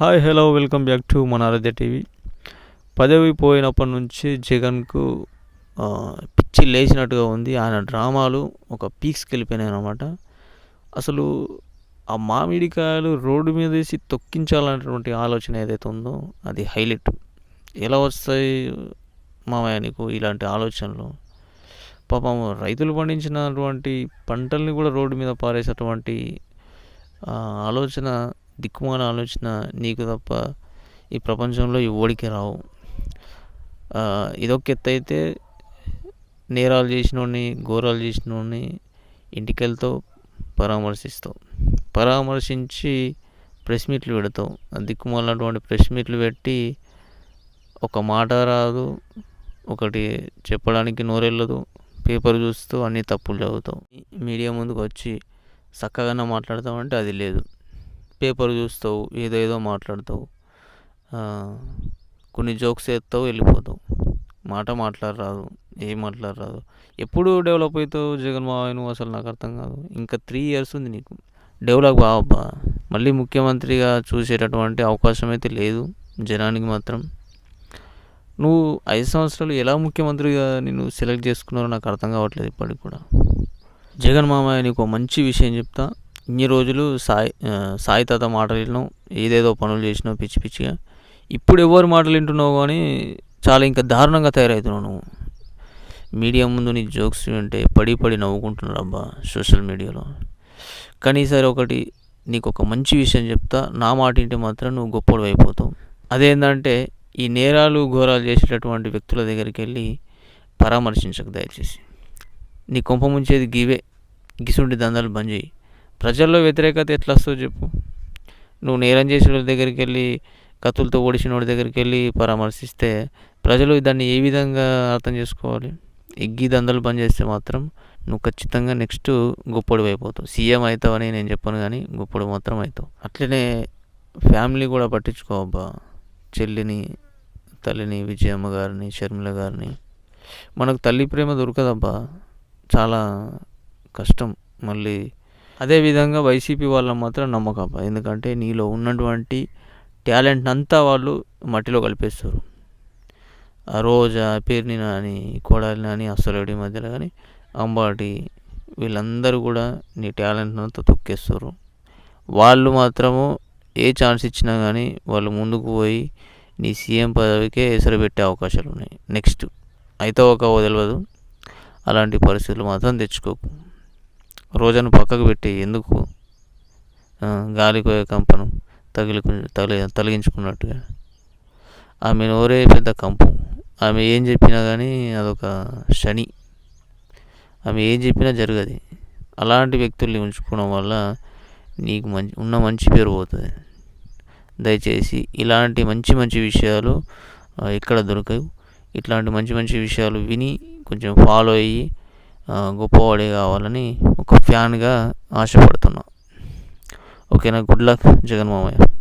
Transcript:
Hi hello welcome back to మన Aaradhya TV. పదవి పోయినప్పటి నుంచి జగన్కు పిచ్చి లేచినట్టుగా ఉంది. ఆయన డ్రామాలు ఒక పీక్స్కి వెళ్ళిపోయినాయి అనమాట అసలు ఆ మామిడికాయలు రోడ్డు మీద వేసి తొక్కించాలన్నటువంటి ఆలోచన ఏదైతే ఉందో అది హైలైట్. ఎలా వస్తాయి మామయ్య నీకు ఇలాంటి ఆలోచనలు? పాపం రైతులు పండించినటువంటి పంటల్ని కూడా రోడ్డు మీద పారేసేటువంటి ఆలోచన దిక్కుమాల ఆలోచన నీకు తప్ప ఈ ప్రపంచంలో ఎవడికి రావు. ఇదొక ఎత్తు అయితే నేరాలు చేసినోడిని ఘోరాలు చేసినోడిని ఇంటికెళ్తావు పరామర్శిస్తావు. పరామర్శించి ప్రెస్ మీట్లు పెడతావు. ఆ ప్రెస్ మీట్లు పెట్టి ఒక మాట రాదు ఒకటి చెప్పడానికి నోరెళ్ళదు పేపర్ చూస్తూ అన్ని తప్పులు చదువుతావు. మీడియా ముందుకు వచ్చి చక్కగానే మాట్లాడతామంటే అది లేదు. పేపర్ చూస్తావు ఏదో ఏదో మాట్లాడతావు. కొన్ని జోక్స్ వేస్తావు వెళ్ళిపోతావు. మాట మాట్లాడరాదు ఏం మాట్లాడరాదు. ఎప్పుడు డెవలప్ అవుతావు జగన్ మావయ్య నువ్వు అసలు నాకు అర్థం కాదు. ఇంకా త్రీ ఇయర్స్ ఉంది నీకు. డెవలప్ బావబ్బా మళ్ళీ ముఖ్యమంత్రిగా చూసేటటువంటి అవకాశం అయితే లేదు జనానికి మాత్రం. నువ్వు ఐదు సంవత్సరాలు ఎలా ముఖ్యమంత్రిగా నేను సెలెక్ట్ చేసుకున్నారో నాకు అర్థం కావట్లేదు ఇప్పటికి కూడా. జగన్ మామయ్య నీకు ఒక మంచి విషయం చెప్తా. ఇన్ని రోజులు సాయి సాయి తాత మాటలు వినడం ఏదేదో పనులు చేసినావు పిచ్చి పిచ్చిగా. ఇప్పుడు ఎవరి మాటలు వింటున్నావు కానీ చాలా ఇంకా దారుణంగా తయారవుతున్నావు నువ్వు. మీడియా ముందు నీ జోక్స్ వింటే పడి పడి నవ్వుకుంటున్నారు అబ్బా సోషల్ మీడియాలో. కానీ ఈసారి ఒకటి నీకు ఒక మంచి విషయం చెప్తా నా మాట వింటే మాత్రం నువ్వు గొప్పడు అయిపోతావు. అదేంటంటే ఈ నేరాలు ఘోరాలు చేసేటటువంటి వ్యక్తుల దగ్గరికి వెళ్ళి పరామర్శించకు దయచేసి. నీ కొంప ముంచేది గివే గిసుండి దందాలు బంద్ చేయి. ప్రజల్లో వ్యతిరేకత ఎట్లా వస్తుందో చెప్పు. నువ్వు నేరం చేసిన వాళ్ళ దగ్గరికి వెళ్ళి కత్తులతో ఓడిసిన వాడి దగ్గరికి వెళ్ళి పరామర్శిస్తే ప్రజలు దాన్ని ఏ విధంగా అర్థం చేసుకోవాలి? ఎగ్గి దందలు బంద్ చేస్తే మాత్రం నువ్వు ఖచ్చితంగా నెక్స్ట్ గొప్పడు అయిపోతావు సీఎం అవుతావని నేను చెప్పను కానీ గొప్పడు మాత్రం అవుతావు అట్లనే ఫ్యామిలీ కూడా పట్టించుకోవబ్బా చెల్లిని తల్లిని విజయమ్మ గారిని షర్మిల గారిని. మనకు తల్లి ప్రేమ దొరకదబ్బా. చాలా కష్టం. మళ్ళీ అదేవిధంగా వైసీపీ వాళ్ళని మాత్రం నమ్మకం. ఎందుకంటే నీలో ఉన్నటువంటి టాలెంట్ అంతా వాళ్ళు మట్టిలో కలిపేస్తారు. ఆ రోజా పేర్ని అని కోడాలి అని అసలుడి మధ్యలో కానీ అంబాటి వీళ్ళందరూ కూడా నీ టాలెంట్ అంతా తొక్కేస్తారు. వాళ్ళు మాత్రము ఏ ఛాన్స్ ఇచ్చినా కానీ వాళ్ళు ముందుకు పోయి నీ సీఎం పదవికే ఎసరు పెట్టే అవకాశాలు ఉన్నాయి నెక్స్ట్ అయితే ఒక తెలియదు అలాంటి పరిస్థితులు మాత్రం తెచ్చుకోకు. రోజాను పక్కకు పెట్టి ఎందుకు గాలిపోయే కంపను తగిలి తగిలి తొలగించుకున్నట్టుగా. ఆమె నోరే పెద్ద కంపు. ఆమె ఏం చెప్పినా కానీ అదొక శని. ఆమె ఏం చెప్పినా జరగదు. అలాంటి వ్యక్తుల్ని ఉంచుకోవడం వల్ల నీకు మంచి ఉన్న మంచి పేరు పోతుంది. దయచేసి ఇలాంటి మంచి మంచి విషయాలు ఎక్కడ దొరకవు. ఇట్లాంటి మంచి మంచి విషయాలు విని కొంచెం ఫాలో అయ్యి గొప్పవాడే కావాలని ఒక ఫ్యాన్గా ఆశపడుతున్నా. ఓకేనా? గుడ్ లక్ జగన్ మామయ్య